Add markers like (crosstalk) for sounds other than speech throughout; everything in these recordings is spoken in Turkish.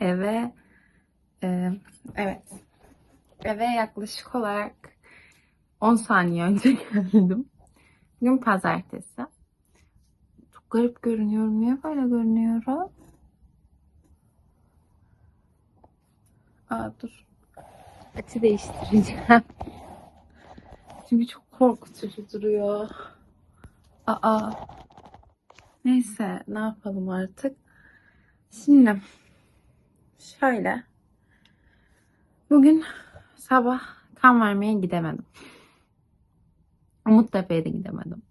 eve e, evet eve yaklaşık olarak 10 saniye önce (laughs) geldim. Bugün pazartesi. Çok garip görünüyorum. Niye böyle görünüyorum? Aa dur. Açı değiştireceğim. (laughs) Çünkü çok korkutucu duruyor. Aa. Neyse ne yapalım artık. Şimdi şöyle. Bugün sabah kan vermeye gidemedim. Umuttepe'ye de gidemedim.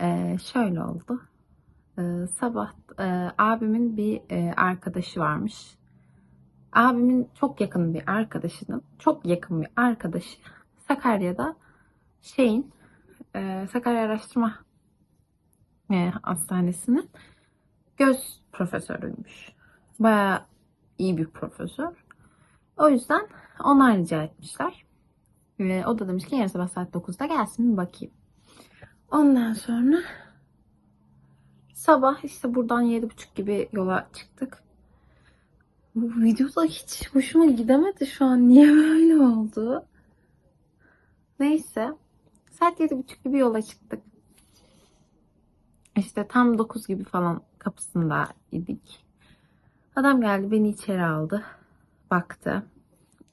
Ee, şöyle oldu. Ee, sabah e, abimin bir e, arkadaşı varmış. Abimin çok yakın bir arkadaşının çok yakın bir arkadaşı Sakarya'da şeyin e, Sakarya Araştırma e, Hastanesi'nin göz profesörüymüş. Bayağı iyi bir profesör. O yüzden onlar rica etmişler. Ve o da demiş ki yarın sabah saat 9'da gelsin bir bakayım. Ondan sonra sabah işte buradan 7.30 gibi yola çıktık. Bu videoda hiç hoşuma gidemedi şu an. Niye böyle oldu? Neyse. Saat 7.30 gibi yola çıktık. İşte tam 9 gibi falan kapısında idik. Adam geldi beni içeri aldı. Baktı.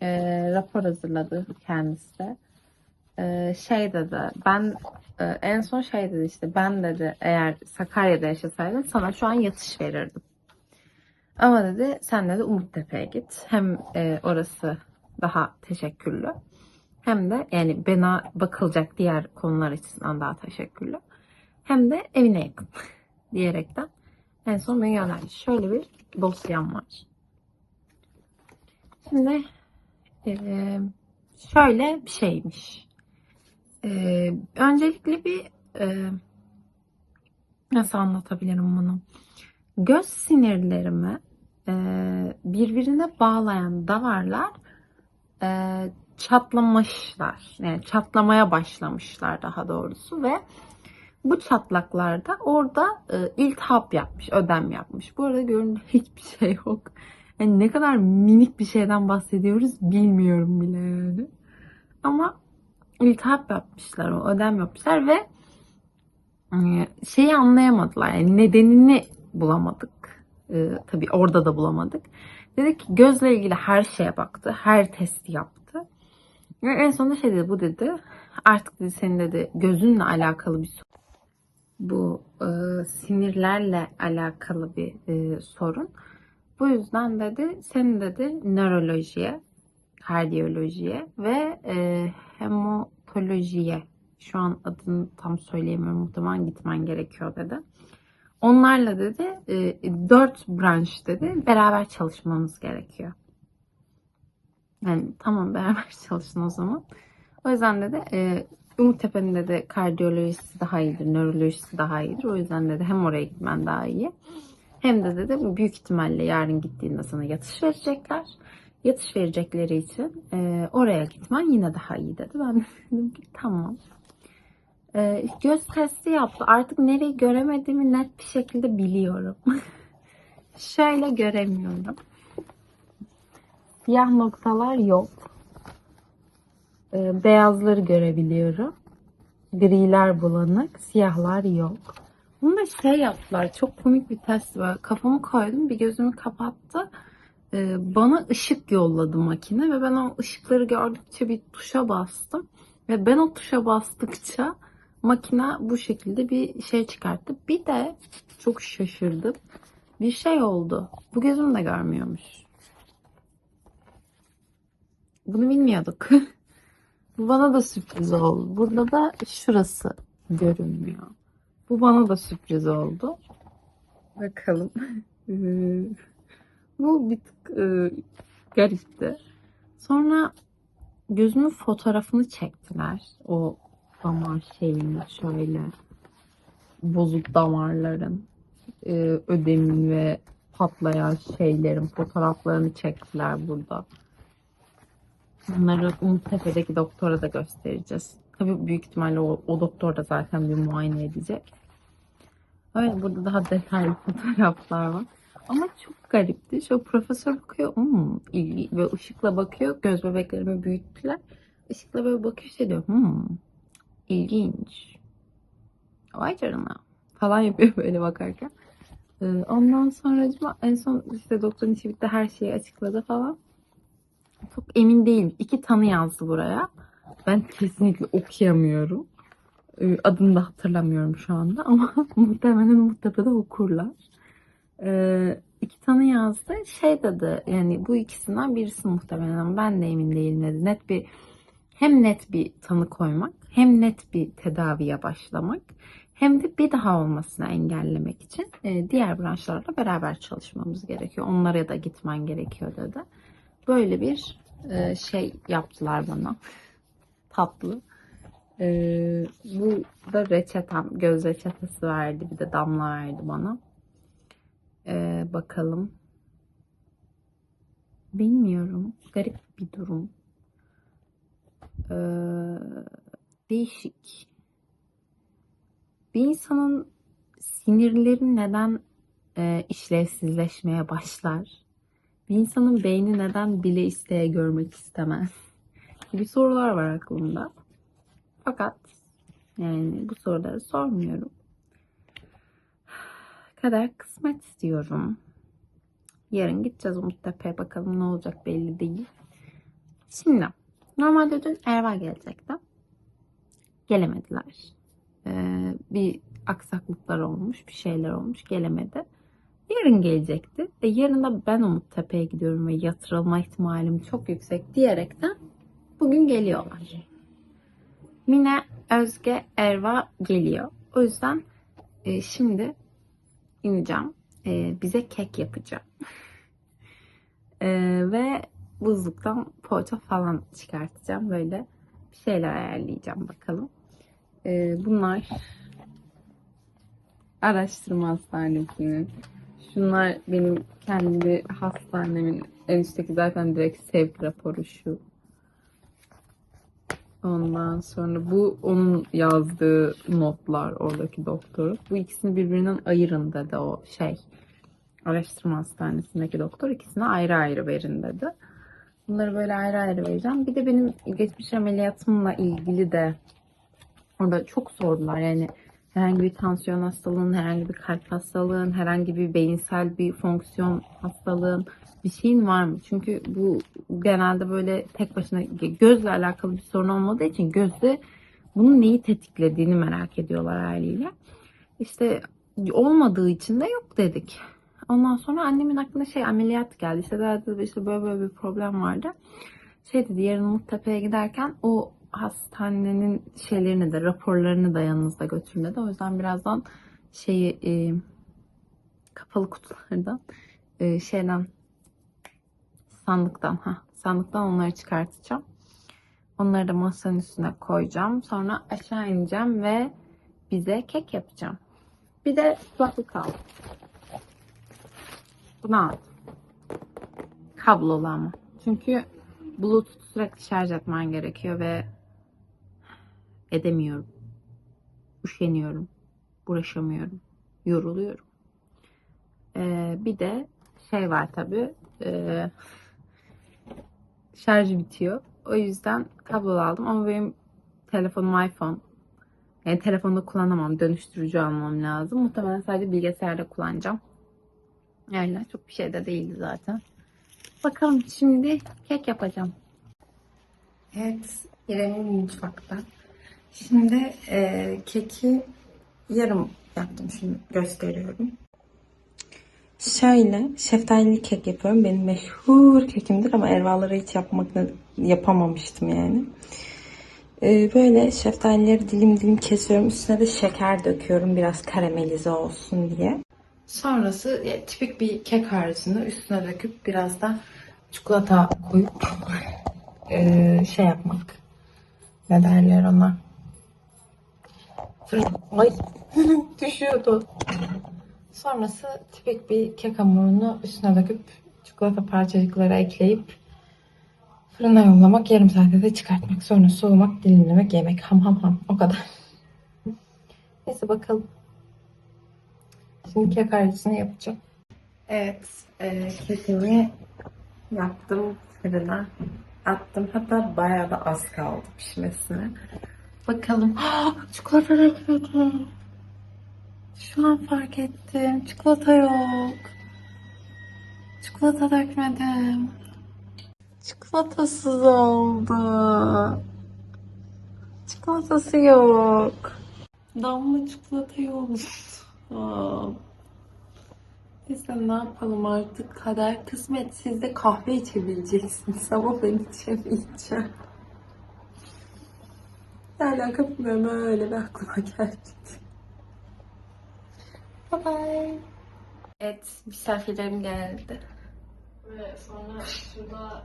Ee, rapor hazırladı kendisi de. Ee, şey dedi ben e, en son şey dedi işte ben dedi eğer Sakarya'da yaşasaydın sana şu an yatış verirdim. Ama dedi sen dedi Umuttepe'ye git. Hem e, orası daha teşekküllü. Hem de yani bana bakılacak diğer konular açısından daha teşekküllü. Hem de evine yakın (laughs) diyerekten en son beni gönderdi. Şöyle bir dosyam var. Şimdi e, şöyle bir şeymiş. E, öncelikle bir e, nasıl anlatabilirim bunu? Göz sinirlerimi birbirine bağlayan damarlar e, çatlamışlar. Yani çatlamaya başlamışlar daha doğrusu ve bu çatlaklarda orada e, iltihap yapmış, ödem yapmış. Bu arada görünen hiçbir şey yok. Yani ne kadar minik bir şeyden bahsediyoruz bilmiyorum bile yani. Ama iltihap yapmışlar, ödem yapmışlar ve e, şeyi anlayamadılar. Yani nedenini bulamadık. E, tabii orada da bulamadık. Dedi ki gözle ilgili her şeye baktı. Her testi yaptı. Ve en sonunda şey dedi bu dedi. Artık dedi senin dedi gözünle alakalı bir sorun. Bu e, sinirlerle alakalı bir e, sorun. Bu yüzden dedi senin dedi nörolojiye, kardiyolojiye ve e, hematolojiye şu an adını tam söyleyemiyorum muhtemelen gitmen gerekiyor dedi. Onlarla dedi e, dört branş dedi beraber çalışmamız gerekiyor. Yani tamam beraber (laughs) çalışın o zaman. O yüzden dedi e, Umuttepe'nin dedi kardiyolojisi daha iyidir, nörolojisi daha iyidir. O yüzden dedi hem oraya gitmen daha iyi. Hem de dedi büyük ihtimalle yarın gittiğinde sana yatış verecekler. Yatış verecekleri için e, oraya gitmen yine daha iyi dedi. Ben de (laughs) dedim ki tamam. E, göz testi yaptı. Artık nereyi göremediğimi net bir şekilde biliyorum. (laughs) Şöyle göremiyorum. Siyah noktalar yok. E, beyazları görebiliyorum. Griler bulanık, siyahlar yok. Bunu da şey yaptılar. Çok komik bir test var. Kafamı koydum, bir gözümü kapattı. E, bana ışık yolladı makine ve ben o ışıkları gördükçe bir tuşa bastım. Ve ben o tuşa bastıkça makine bu şekilde bir şey çıkarttı. Bir de çok şaşırdım. Bir şey oldu. Bu gözüm de görmüyormuş. Bunu bilmiyorduk. (laughs) Bu bana da sürpriz oldu. Burada da şurası görünmüyor. Bu bana da sürpriz oldu. Bakalım. (laughs) Ee, Bu bir tık e, garipti. Sonra gözümün fotoğrafını çektiler. O damar şeyini şöyle bozuk damarların e, ödemin ve patlayan şeylerin fotoğraflarını çektiler burada. Bunları Umuttepe'deki doktora da göstereceğiz. Tabii büyük ihtimalle o, o doktor da zaten bir muayene edecek. Öyle burada daha detaylı (laughs) fotoğraflar var. Ama çok garipti. Şöyle profesör bakıyor. Hmm, ilgi ve ışıkla bakıyor. Göz bebeklerimi büyüttüler. Işıkla böyle bakıyor şey diyor. Hmm, ilginç. Vay canına. Falan yapıyor (laughs) böyle bakarken. Ee, Ondan sonra en son işte doktorun işi bitti her şeyi açıkladı falan. Çok emin değilim. İki tanı yazdı buraya. Ben kesinlikle okuyamıyorum. Ee, Adını da hatırlamıyorum şu anda ama (laughs) muhtemelen da okurlar. Ee, iki tanı yazdı. Şey dedi yani bu ikisinden birisi muhtemelen ben de emin değilim dedi. Net bir hem net bir tanı koymak hem net bir tedaviye başlamak hem de bir daha olmasını engellemek için e, diğer branşlarla beraber çalışmamız gerekiyor. Onlara da gitmen gerekiyor dedi. Böyle bir e, şey yaptılar bana. Tatlı. E, bu da reçetem. Göz reçetesi verdi. Bir de damla verdi bana. E, bakalım. Bilmiyorum. Garip bir durum. E, değişik. Bir insanın sinirleri neden e, işlevsizleşmeye başlar? Bir insanın beyni neden bile isteye görmek istemez? (laughs) Gibi sorular var aklımda. Fakat yani bu soruları sormuyorum. Kader kısmet diyorum. Yarın gideceğiz Umuttepe'ye bakalım ne olacak belli değil. Şimdi normalde dün Erva gelecekti. Gelemediler. Ee, bir aksaklıklar olmuş, bir şeyler olmuş, gelemedi. Yarın gelecekti. E yarın da ben Umuttepe'ye gidiyorum ve yatırılma ihtimalim çok yüksek diyerekten bugün geliyorlar. Mine, Özge, Erva geliyor. O yüzden e, şimdi ineceğim. E, bize kek yapacağım. (laughs) E, ve buzluktan poğaça falan çıkartacağım. Böyle bir şeyler ayarlayacağım bakalım. E, bunlar araştırma hastanesinin. Şunlar benim kendi hastanemin en üstteki zaten direkt sevk raporu şu. Ondan sonra bu onun yazdığı notlar oradaki doktoru. Bu ikisini birbirinden ayırın dedi o şey. Araştırma hastanesindeki doktor ikisini ayrı ayrı verin dedi. Bunları böyle ayrı ayrı vereceğim. Bir de benim geçmiş ameliyatımla ilgili de orada çok sordular. Yani herhangi bir tansiyon hastalığın, herhangi bir kalp hastalığın, herhangi bir beyinsel bir fonksiyon hastalığın bir şeyin var mı? Çünkü bu genelde böyle tek başına gözle alakalı bir sorun olmadığı için gözde bunun neyi tetiklediğini merak ediyorlar haliyle. İşte olmadığı için de yok dedik. Ondan sonra annemin aklına şey ameliyat geldi. İşte işte böyle böyle bir problem vardı. Şey dedi yarın Muhtepe'ye giderken o hastanenin şeylerini de raporlarını da yanınızda götürün dedi. O yüzden birazdan şeyi e, kapalı kutulardan e, şeyden sandıktan ha sandıktan onları çıkartacağım. Onları da masanın üstüne koyacağım. Sonra aşağı ineceğim ve bize kek yapacağım. Bir de kulaklık aldım. Bunu aldım. Kablolu ama. Çünkü Bluetooth sürekli şarj etmen gerekiyor ve edemiyorum. Üşeniyorum. Uğraşamıyorum. Yoruluyorum. Ee, bir de şey var tabii. Ee, şarjı bitiyor. O yüzden kablo aldım ama benim telefonum iPhone. Yani telefonda kullanamam. Dönüştürücü almam lazım. Muhtemelen sadece bilgisayarda kullanacağım. Yani çok bir şey de değildi zaten. Bakalım şimdi kek yapacağım. Evet, İrem'in mutfakta. Şimdi e, keki yarım yaptım. Şimdi gösteriyorum. Şöyle şeftalili kek yapıyorum. Benim meşhur kekimdir ama ervaları hiç yapmak yapamamıştım yani. Ee, böyle şeftalileri dilim dilim kesiyorum. Üstüne de şeker döküyorum biraz karamelize olsun diye. Sonrası ya, tipik bir kek harcını üstüne döküp biraz da çikolata koyup e, şey yapmak. Ne derler ona? Ay (laughs) düşüyordu. Sonrası tipik bir kek hamurunu üstüne döküp çikolata parçacıkları ekleyip fırına yollamak, yarım saatte de çıkartmak. Sonra soğumak, dilimlemek, yemek. Ham ham ham. O kadar. (laughs) Neyse bakalım. Şimdi kek harcısını yapacağım. Evet, e, kekimi yaptım fırına. Attım. Hatta bayağı da az kaldı pişmesine. Bakalım. Ah, çikolata dökmedim. Şu an fark ettim. Çikolata yok. Çikolata dökmedim. Çikolatasız oldu. Çikolatası yok. Damla çikolata yok. Neyse ne yapalım artık kader kısmet siz de kahve içebileceksiniz ama ben içemeyeceğim. Ne alaka bilmiyorum öyle bir aklıma (laughs) geldi. Bye bye. Evet misafirlerim geldi. Ve sonra şurada,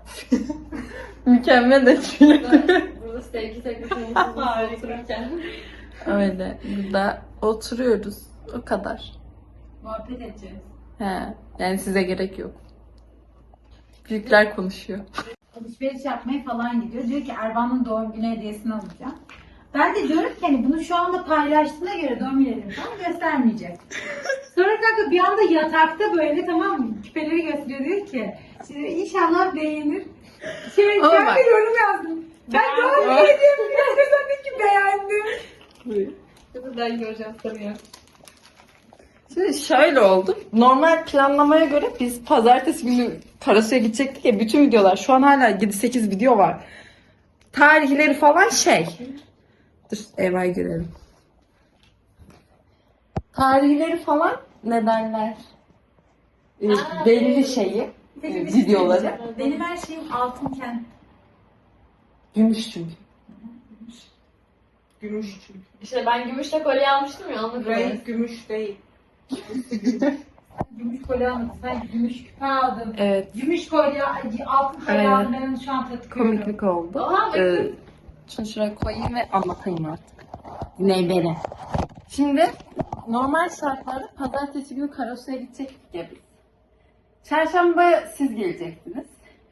(laughs) Mükemmel açıyor. burada, burada sevgi sevgisini (laughs) otururken Öyle burada oturuyoruz o kadar. muhabbet edeceğiz. He, yani size gerek yok. Büyükler konuşuyor. alışveriş yapmaya falan gidiyor. Diyor ki Erban'ın doğum günü hediyesini alacağım. Ben de diyorum ki hani bunu şu anda paylaştığına göre hediyesi falan göstermeyecek. Sonra kanka bir anda yatakta böyle tamam mı? Küpeleri gösteriyor diyor ki "Şimdi inşallah beğenir. Şey, Ama ben bak- de yorum yazdım. Ben doğum günü hediyemi gösterdim ki beğendim. Ben göreceğim sanıyor. Şimdi şöyle oldu. Normal planlamaya göre biz pazartesi günü Karasu'ya gidecektik ya bütün videolar. Şu an hala 7-8 video var. Tarihleri falan şey. Dur Eva'yı görelim. Tarihleri falan ne derler? Ee, belli şeyi. Peki e, şey videoları. Benim her şeyim altınken. Gümüş çünkü. Gümüş çünkü. İşte ben gümüşle kolye almıştım ya onu Renk gümüş değil. Gümüş kolye almadım. Sen gümüş küpe aldın. Evet. Gümüş kolye, altın kolye aldım. Ben onu şu an takıyorum. Komiklik oldu. Oha, bakın. Ee, şunu şuraya koyayım ve anlatayım artık. Güney beni. Şimdi normal şartlarda pazartesi günü Karasu'ya gidecektik ya biz. Çarşamba siz gelecektiniz.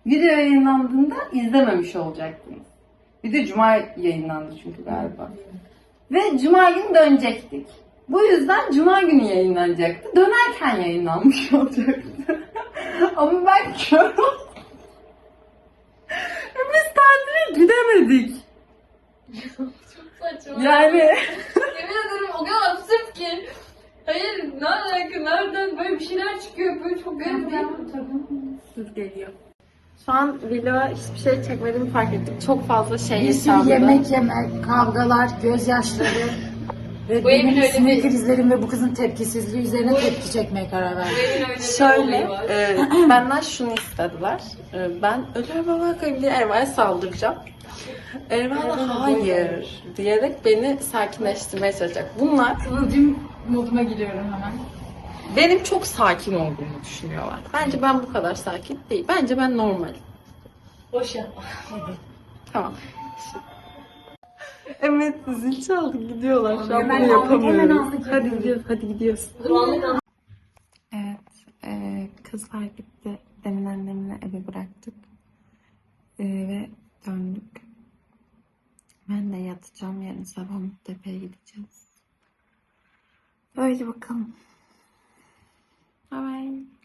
Video yayınlandığında izlememiş olacaktınız. Bir de cuma yayınlandı çünkü galiba. Ve cuma günü dönecektik. Bu yüzden cuma günü yayınlanacaktı. Dönerken yayınlanmış (laughs) olacaktı. Ama ben kör (laughs) Biz tatile gidemedik. Saçma. Yani (laughs) Yemin ederim o kadar absürt ki. Hayır ne alaka nereden böyle bir şeyler çıkıyor böyle çok garip değil mi? Dur geliyor. Şu an vloga hiçbir şey çekmediğimi fark ettim. Çok fazla şey Bir sürü yaşandı. yemek yemek, kavgalar, gözyaşları ve Bu evin benim öyle sinir bir- krizlerim ve bu kızın tepkisizliği üzerine tepki çekmeye karar verdim. Şöyle, e, (clears throat) benden şunu istediler. E, ben öyle baba diye Erva'ya saldıracağım. Erva da hayır diyerek beni sakinleştirmeye çalışacak. Bunlar Kıvılcım moduma giriyorum hemen. benim çok sakin olduğumu düşünüyorlar. Bence ben bu kadar sakin değil. Bence ben normalim. Boş yapma. Tamam. Evet zil çaldı gidiyorlar. Şu an Hemen bunu aldık, Hadi gidiyoruz, hadi gidiyoruz. Evet, e, kızlar gitti. Demin annemle eve bıraktık. E, ve döndük. Ben de yatacağım. Yarın sabah Muttepe'ye gideceğiz. Öyle bakalım. Bye bye.